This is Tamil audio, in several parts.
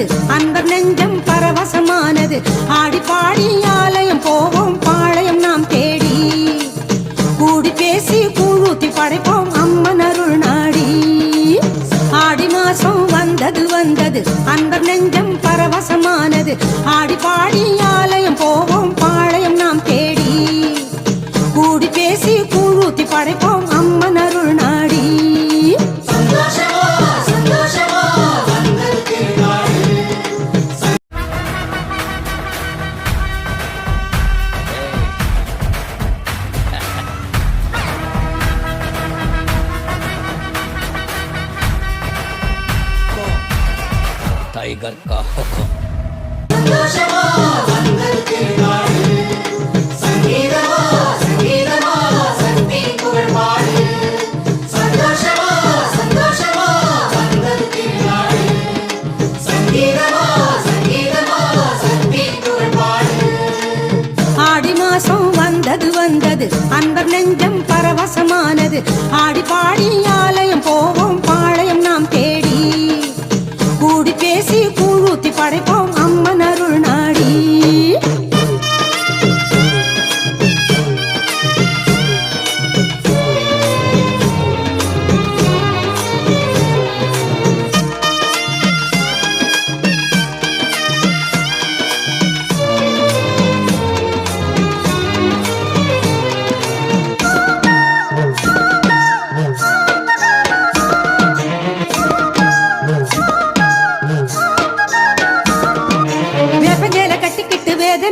பறந்தது அன்பர் நெஞ்சம் பரவசமானது. ஆடி பாடியால் ஆடி பாடி ஆலயம் போவோம்.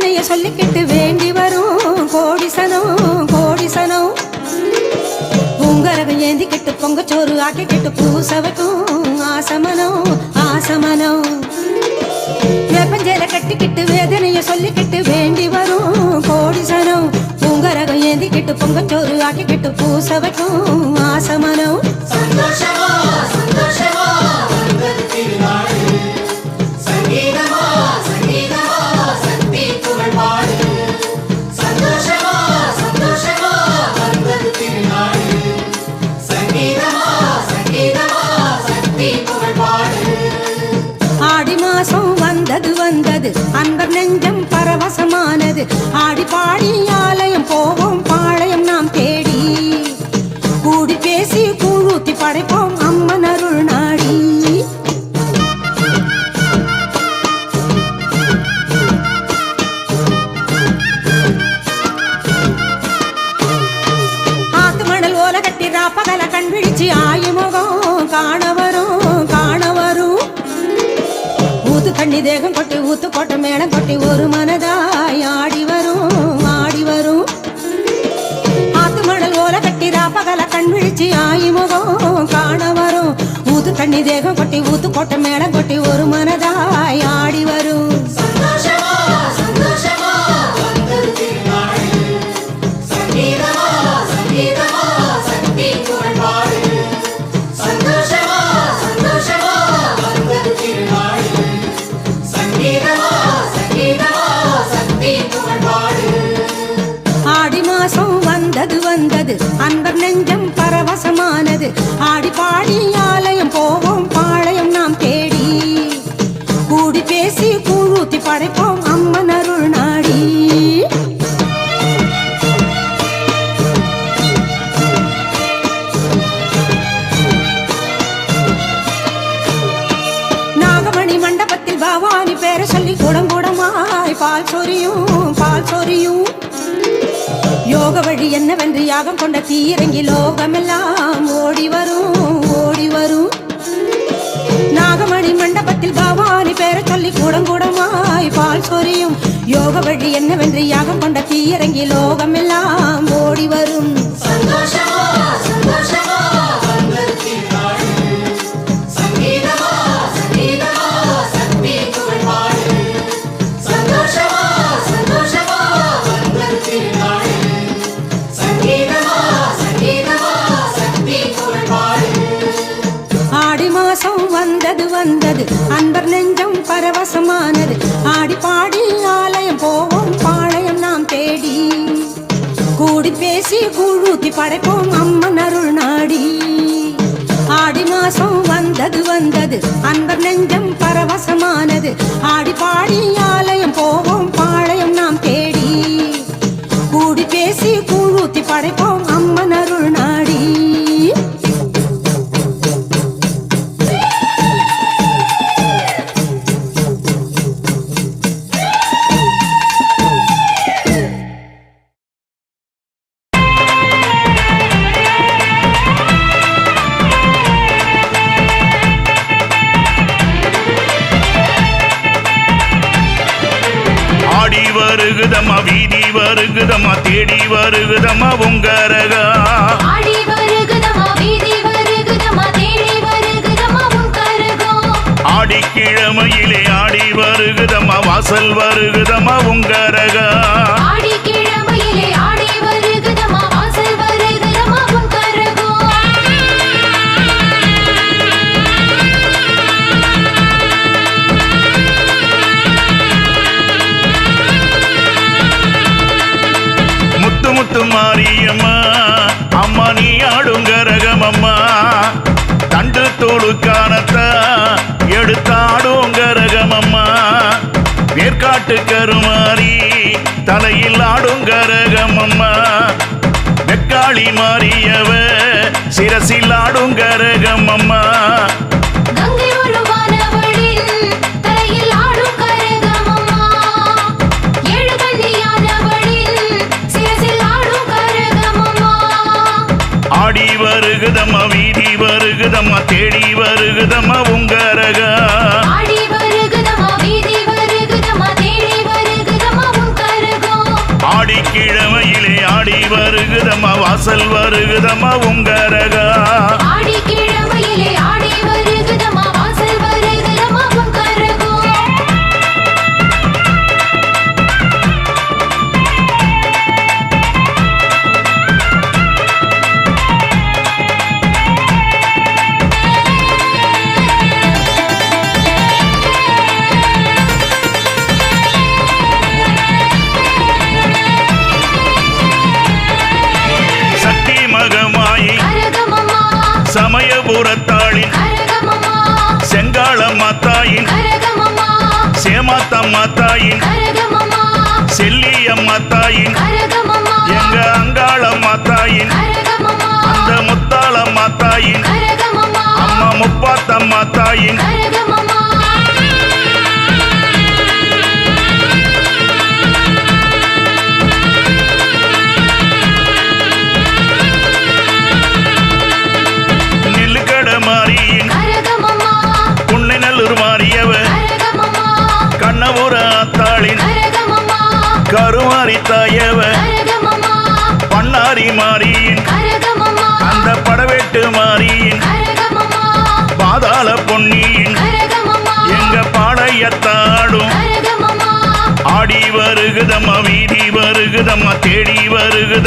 கட்டிக்கிட்டு சொல்லிக்கிட்டு வேண்டி வரும். கோடிசனம் கோடிசனம். உங்கரகம் ஏந்திக்கிட்டு பொங்கச்சோறு ஆக்கிக்கிட்டு பூச வைக்கும். ஆசமனம் ஆசமனம். வேப்பஞ்சேல கட்டிக்கிட்டு வேதனைய சொல்லிக்கிட்டு வேண்டி வரும். கோடிசனம் பூங்கரகம் ஏந்திக்கிட்டு பொங்கச்சோறு ஆக்கிக்கிட்டு பூச வைக்கும். ஆசமனம். ஆடி ஊத்து தண்ணி தேகம் கொட்டி ஊத்து கொட்ட மேடம் கொட்டி ஒரு மனதாய் ஆடி வரும் ஆடி வரும். ஆத்து மணல் ஓல கட்டி ராப்பகல கண் விழிச்சு ஆயுமுகம் காண வரும். ஊத்து தண்ணி தேகம் கொட்டி ஊத்து கொட்ட மேடம் கொட்டி ஒரு மனதாய் ஆடி வரும். கூடி பேசி கூழூத்தி படைப்போம் அம்மன் அருள் நாடி. நாகமணி மண்டபத்தில் பவானி பேர சொல்லி குடம் குடமாய் பால் சொரியும் பால் சொரியும். யோக வழி என்னவென்று யாகம் கொண்ட தீரங்கி லோகமெல்லாம் ஓடி வரும் ஓடி வரும். நாகமணி மண்டபத்தில் பாவ யோக வழி என்னவென்று யாகம் கொண்ட தீரங்கி லோகமெல்லாம் பரவசமானது அன்பர் நெஞ்சம் பரவசமானது. ஆடி பாடி ஆலயம் போவோம் பாளையம் நாம் தேடி. கூடி பேசி கூழூத்தி படைப்போம் அம்மன் அருள் நாடி. ஆடி மாசம் வந்தது வந்தது. அன்பர் நெஞ்சம் பரவசமானது. ஆடி பாடி ஆலயம் போவோம் பாளையம் நாம் தேடி. கூடி பேசி கூழூத்தி படைப்போம் அம்மன் அருள் ஆடிக்கிழமையிலே ஆடி வருகுதம்மா வாசல் வருகுதம்மா உன் கரகம் முத்து முத்து மாரியம்மா அம்மா நீ ஆடுங்கரகம் அம்மா தண்டு தோடு காணத்தா வேர்க்காட்டு கருமாறி தலையில் ஆடுங்கரகம் அம்மா. வெக்காளி மாறியவ சிரசில் அம்மா. ஆடும் ஆடும் கரகமம்மா ஆடி வருகுதம்மா வீதி வருகுதம்மா தேடி வருகுதம்மா வருகுதம்மா வாசல் வருகுதம்மா உங்கரகா தாயின் கரகமம்மா செல்லியம்மா தாயின் எங்க அங்காளம்மா தாயின் அந்த முத்தாளம்மா தாயின் அம்மா முப்பாத்தம்மா தாயின்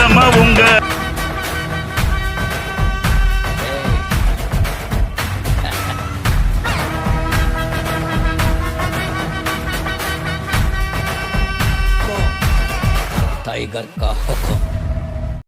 வருகுதம்மா